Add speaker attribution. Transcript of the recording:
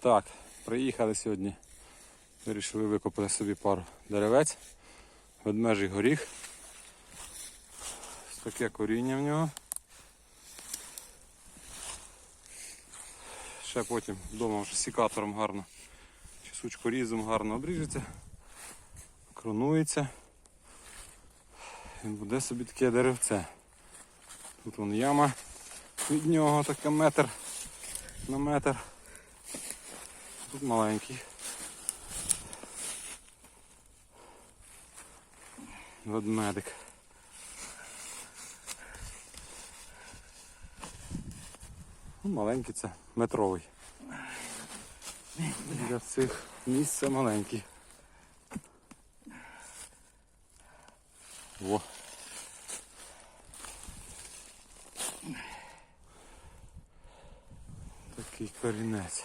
Speaker 1: Так, приїхали сьогодні. Вирішили викопати собі пару деревець. Ведмежий горіх. Ось таке коріння в нього. Ще потім вдома вже сікатором гарно. Чи сучкорізом гарно обріжеться. Кронується. Він буде собі таке деревце. Тут вон яма від нього така метр на метр. Тут маленький. Ведмедик. Ну, маленький це метровий. Для цих місць маленький. Во. Такий корінець.